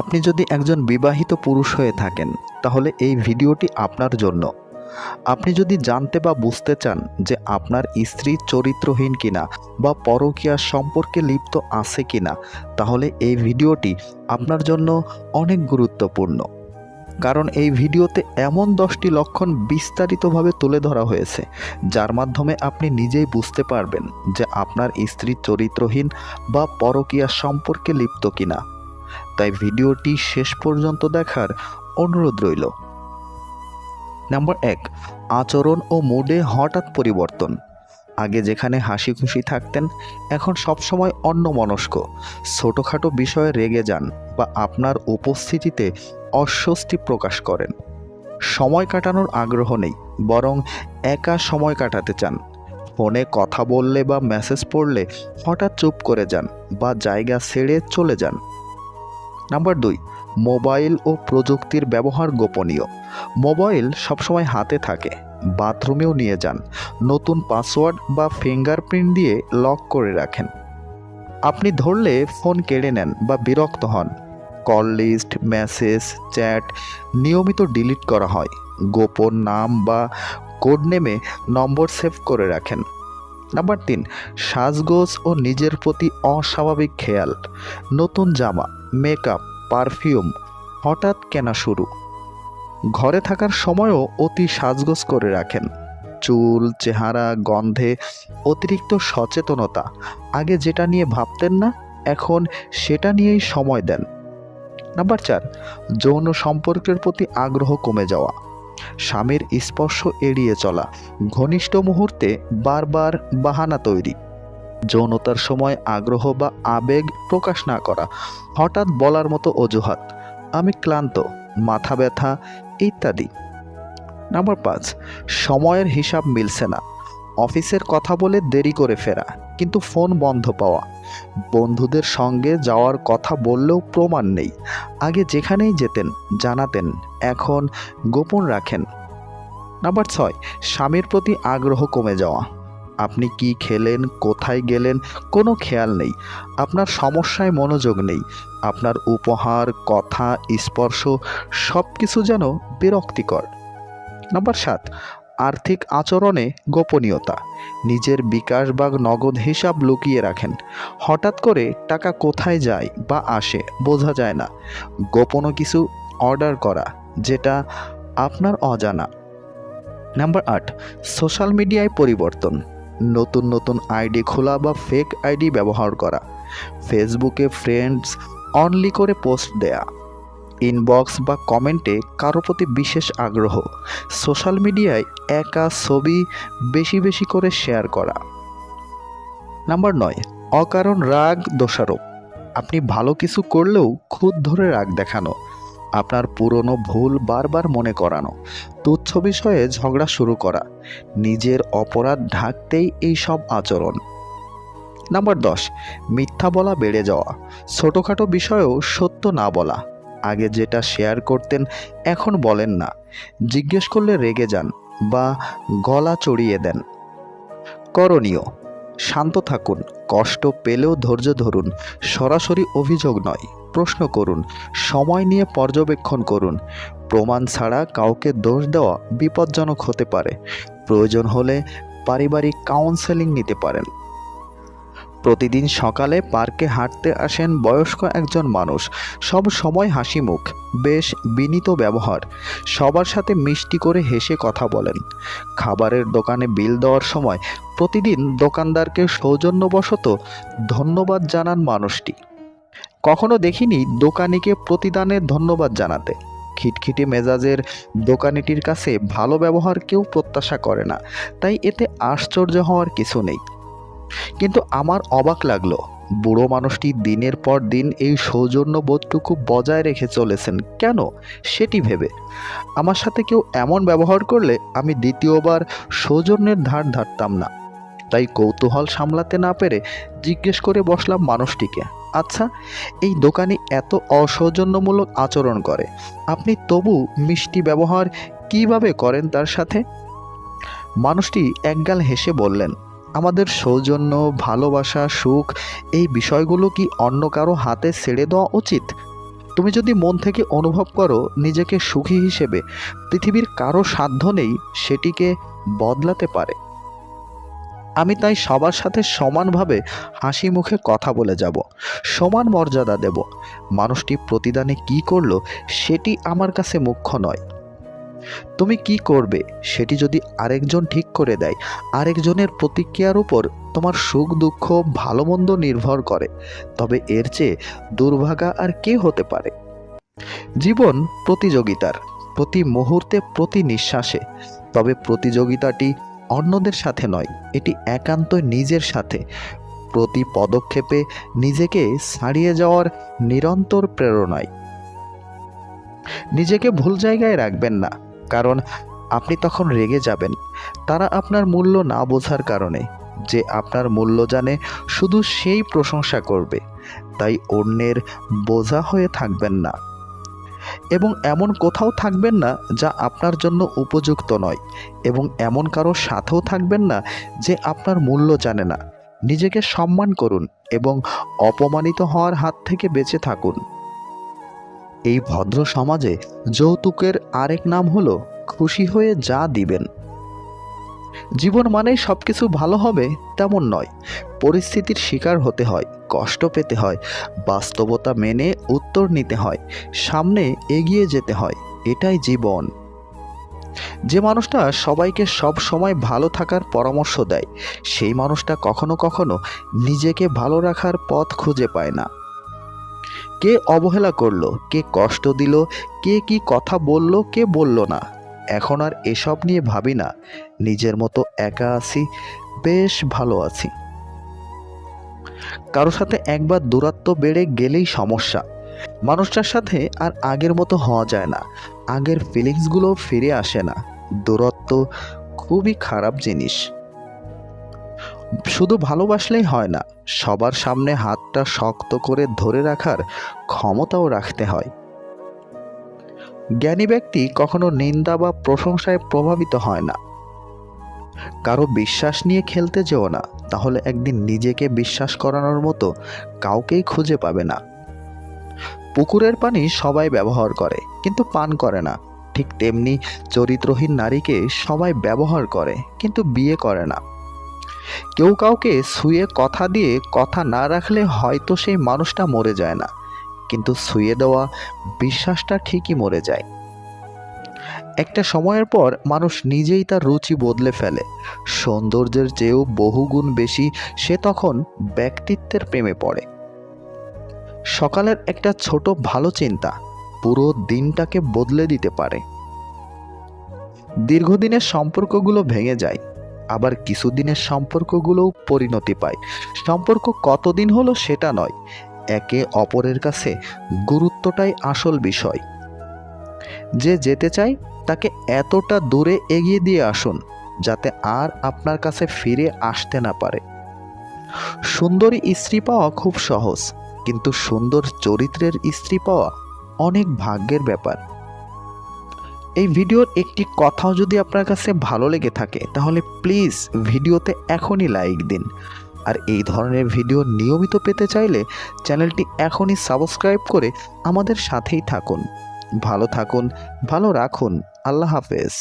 আপনি যদি একজন বিবাহিত পুরুষ হয়ে থাকেন, তাহলে এই ভিডিওটি আপনার জন্য। আপনি যদি জানতে বা বুঝতে চান যে আপনার স্ত্রী চরিত্রহীন কিনা বা পরকীয়ার সম্পর্কে লিপ্ত আছে কিনা, তাহলে এই ভিডিওটি আপনার জন্য অনেক গুরুত্বপূর্ণ। কারণ এই ভিডিওতে এমন দশটি লক্ষণ বিস্তারিতভাবে তুলে ধরা হয়েছে, যার মাধ্যমে আপনি নিজেই বুঝতে পারবেন যে আপনার স্ত্রী চরিত্রহীন বা পরকীয়া সম্পর্কে লিপ্ত কিনা। তাই ভিডিওটি শেষ পর্যন্ত দেখার অনুরোধ রইল। নাম্বার এক, আচরণ ও মুডে হঠাৎ পরিবর্তন। আগে যেখানে হাসি খুশি থাকতেন, এখন সবসময় অন্যমনস্ক। ছোটোখাটো বিষয়ে রেগে যান বা আপনার উপস্থিতিতে অস্বস্তি প্রকাশ করেন। সময় কাটানোর আগ্রহ নেই, বরং একা সময় কাটাতে চান। ফোনে কথা বললে বা মেসেজ পড়লে হঠাৎ চুপ করে যান বা জায়গা ছেড়ে চলে যান। নাম্বার দুই, মোবাইল ও প্রযুক্তির ব্যবহার গোপনীয়। মোবাইল সবসময় হাতে থাকে, বাথরুমেও নিয়ে যান, নতুন পাসওয়ার্ড বা ফিঙ্গারপ্রিন্ট দিয়ে লক করে রাখেন। আপনি ধরলে ফোন কেড়ে নেন বা বিরক্ত হন। কল লিস্ট, মেসেজ, চ্যাট নিয়মিত ডিলিট করা হয়। গোপন নাম বা কোড নেমে নম্বর সেভ করে রাখেন। নাম্বার তিন, সাজগোজ ও নিজের প্রতি অস্বাভাবিক খেয়াল। নতুন জামা মেকআপ, পারফিউম হঠাৎ কেনা শুরু। ঘরে থাকার সময়ও অতি সাজগোজ করে রাখেন। চুল, চেহারা, গন্ধে অতিরিক্ত সচেতনতা। আগে যেটা নিয়ে ভাবতেন না, এখন সেটা নিয়েই সময় দেন। নাম্বার চার, যৌন সম্পর্কের প্রতি আগ্রহ কমে যাওয়া। স্বামীর স্পর্শ এড়িয়ে চলা। ঘনিষ্ঠ মুহূর্তে বারবার বাহানা তৈরি। যৌনতার সময় আগ্রহ বা আবেগ প্রকাশ না করা, হঠাৎ বলার মতো অজুহাত, আমি ক্লান্ত, মাথা ব্যথা ইত্যাদি। নাম্বার পাঁচ, সময়ের হিসাব মিলছে না। অফিসের কথা বলে দেরি করে ফেরা, কিন্তু ফোন বন্ধ পাওয়া। বন্ধুদের সঙ্গে যাওয়ার কথা বললেও প্রমাণ নেই। আগে যেখানেই যেতেন, জানাতেন, এখন গোপন রাখেন। নাম্বার ছয়, স্বামীর প্রতি আগ্রহ কমে যাওয়া। আপনি কি খেলেন, কোথায় গেলেন, কোনো খেয়াল নেই। আপনার সমস্যায় মনোযোগ নেই। আপনার উপহার, কথা, স্পর্শ সব কিছু যেন বিরক্তিকর। নাম্বার সাত, আর্থিক আচরণে গোপনীয়তা। নিজের বিকাশ বা নগদ হিসাব লুকিয়ে রাখেন। হঠাৎ করে টাকা কোথায় যায় বা আসে বোঝা যায় না। গোপনও কিছু অর্ডার করা, যেটা আপনার অজানা। নাম্বার আট, সোশ্যাল মিডিয়ায় পরিবর্তন। নতুন নতুন আইডি খোলা বা ফেক আইডি ব্যবহার করা। ফেসবুকে ফ্রেন্ডস অনলি করে পোস্ট দেয়া। ইনবক্স বা কমেন্টে কারও প্রতি বিশেষ আগ্রহ। সোশ্যাল মিডিয়ায় একা ছবি বেশি বেশি করে শেয়ার করা। নাম্বার নয়, অকারণ রাগ, দোষারোপ। আপনি ভালো কিছু করলেও খুদ ধরে রাগ দেখানো। আপনার পুরনো ভুল বারবার মনে করানো, তুচ্ছ বিষয়ে ঝগড়া শুরু করা, নিজের অপরাধ ঢাকতেই এই সব আচরণ। নাম্বার দশ, মিথ্যা বলা বেড়ে যাওয়া, ছোটোখাটো বিষয়েও সত্য না বলা। আগে যেটা শেয়ার করতেন, এখন বলেন না। জিজ্ঞেস করলে রেগে যান বা গলা চড়িয়ে দেন। করণীয়, শান্ত থাকুন, কষ্ট পেলেও ধৈর্য ধরুন, সরাসরি অভিযোগ নয়। প্রশ্ন করুন, সময় নিয়ে পর্যবেক্ষণ করুন। প্রমাণ ছাড়া কাউকে দোষ দেওয়া বিপজ্জনক হতে পারে। প্রয়োজন হলে পারিবারিক কাউন্সেলিং নিতে পারেন। প্রতিদিন সকালে পার্কে হাঁটতে আসেন বয়স্ক একজন মানুষ। সব সময় হাসি মুখ বেশ বিনীত ব্যবহার। সবার সাথে মিষ্টি করে হেসে কথা বলেন। খাবারের দোকানে বিল দেওয়ার সময় প্রতিদিন দোকানদারকে সৌজন্যবশত ধন্যবাদ জানান মানুষটি। কখনো দেখিনি দোকানিকে প্রতিদানের ধন্যবাদ জানাতে। খিটখিটে মেজাজের দোকানিটির কাছে ভালো ব্যবহার কেউ প্রত্যাশা করে না, তাই এতে আশ্চর্য হওয়ার কিছু নেই। কিন্তু আমার অবাক লাগল, বুড়ো মানুষটি দিনের পর দিন এই সৌজন্য বোধটুকু বজায় রেখে চলেছেন কেন, সেটি ভেবে। আমার সাথে কেউ এমন ব্যবহার করলে আমি দ্বিতীয়বার সৌজন্যের ধার ধারতাম না। তাই কৌতূহল সামলাতে না পেরে জিজ্ঞেস করে বসলাম মানুষটিকে। আচ্ছা এই দোকানি এত অসৌজন্যমূলক আচরণ করে। আপনি তবু মিষ্টি ব্যবহার কীভাবে করেন তার সাথে? মানুষটি একগাল হেসে বললেন, আমাদের সৌজন্য, ভালোবাসা, সুখ, এই বিষয়গুলো কি অন্য কারও হাতে ছেড়ে দেওয়া উচিত? তুমি যদি মন থেকে অনুভব করো নিজেকে সুখী হিসেবে, পৃথিবীর কারও সাধ্য নেই সেটিকে বদলাতে পারে। আমি তাই সবার সাথে সমানভাবে হাসি মুখে কথা বলে যাব, সমান মর্যাদা দেব। মানুষটি প্রতিদানে কি করল সেটি আমার কাছে মুখ্য নয়। তুমি কি করবে সেটি যদি আরেকজন ঠিক করে দেয়, আরেকজনের প্রতিক্রিয়ার উপর তোমার সুখ, দুঃখ, ভালো, মন্দ নির্ভর করে। তবে এর চেয়ে দুর্ভাগা আর কে হতে পারে? জীবন প্রতিযোগিতার, প্রতি মুহূর্তে প্রতি নিঃশ্বাসে। তবে প্রতিযোগিতাটি অন্যদের সাথে নয়, এটি একান্ত নিজের সাথে। প্রতি পদক্ষেপে নিজেকে ছাড়িয়ে যাওয়ার নিরন্তর প্রেরণায় নিজেকে ভুল জায়গায় রাখবেন না, কারণ আপনি তখন রেগে যাবেন। তারা আপনার মূল্য না বোঝার কারণে, যে আপনার মূল্য জানে, শুধু সেই প্রশংসা করবে। তাই অন্যের বোঝা হয়ে থাকবেন না। এবং এমন কোথাও থাকবেন না যা আপনার জন্য উপযুক্ত নয়, এবং এমন কারও সাথেও থাকবেন না যে আপনার মূল্য জানে না। নিজেকে সম্মান করুন এবং অপমানিত হওয়ার হাত থেকে বেঁচে থাকুন। এই ভদ্র সমাজে যৌতুকের আরেক নাম হলো, খুশি হয়ে যা দিবেন। জীবন মানেই সব কিছু ভালো হবে তেমন নয়। পরিস্থিতির শিকার হতে হয়, কষ্ট পেতে হয়, বাস্তবতা মেনে উত্তর নিতে হয়, সামনে এগিয়ে যেতে হয়, এটাই জীবন। যে মানুষটা সবাইকে সব সময় ভালো থাকার পরামর্শ দেয়, সেই মানুষটা কখনো কখনো নিজেকে ভালো রাখার পথ খুঁজে পায় না। কে অবহেলা করল, কে কষ্ট দিল, কে কি কথা বলল, কে বলল না? এখন আর এসব নিয়ে ভাবি না। নিজের মতো একা আছি, বেশ ভালো আছি। কারও সাথে একবার দূরত্ব বেড়ে গেলেই সমস্যা। মানুষটার সাথে আর আগের মতো হওয়া যায় না। আগের ফিলিংসগুলো ফিরে আসে না। দূরত্ব খুবই খারাপ জিনিস। শুধু ভালোবাসলেই হয় না, সবার সামনে হাতটা শক্ত করে ধরে রাখার ক্ষমতাও রাখতে হয়। জ্ঞানী ব্যক্তি কখনো নিন্দা বা প্রশংসায় প্রভাবিত হয় না। কারও বিশ্বাস নিয়ে খেলতে যেও না, তাহলে একদিন নিজেকে বিশ্বাস করানোর মতো কাউকেই খুঁজে পাবে না। পুকুরের পানি সবাই ব্যবহার করে, কিন্তু পান করে না। ঠিক তেমনি চরিত্রহীন নারীকে সবাই ব্যবহার করে, কিন্তু বিয়ে করে না। কেউ কাউকে শুয়ে কথা দিয়ে কথা না রাখলে হয়তো সেই মানুষটা মরে যায় না। কিন্তু শুয়ে দেওয়া বিশ্বাসটা ঠিকই মরে যায়। একটা সময়ের পর মানুষ নিজেই তার রুচি বদলে ফেলে। সৌন্দর্যের চেয়েও বহুগুণ বেশি সে তখন ব্যক্তিত্বের প্রেমে পড়ে। সকালের একটা ছোট ভালো চিন্তা পুরো দিনটাকে বদলে দিতে পারে। দীর্ঘদিনের সম্পর্কগুলো ভেঙে যায়, আবার কিছুদিনের সম্পর্কগুলোও পরিণতি পায়। সম্পর্ক কতদিন হলো সেটা নয় একে অপরের কাছে গুরুত্বটাই আসল বিষয়। যে যেতে চায়, তাকে এতটা দূরে এগিয়ে দিয়ে আসুন, যাতে আর আপনার কাছে ফিরে আসতে না পারে। সুন্দরী স্ত্রী পাওয়া খুব সহজ, কিন্তু সুন্দর চরিত্রের স্ত্রী পাওয়া অনেক ভাগ্যের ব্যাপার। এই ভিডিওর একটি কথাও যদি আপনার কাছে ভালো লেগে থাকে, তাহলে প্লিজ ভিডিওতে এখনই লাইক দিন। আর এই ধরনের ভিডিও নিয়মিত পেতে চাইলে চ্যানেলটি এখনই সাবস্ক্রাইব করে আমাদের সাথেই থাকুন। ভালো থাকুন, ভালো রাখুন। আল্লাহ হাফেজ।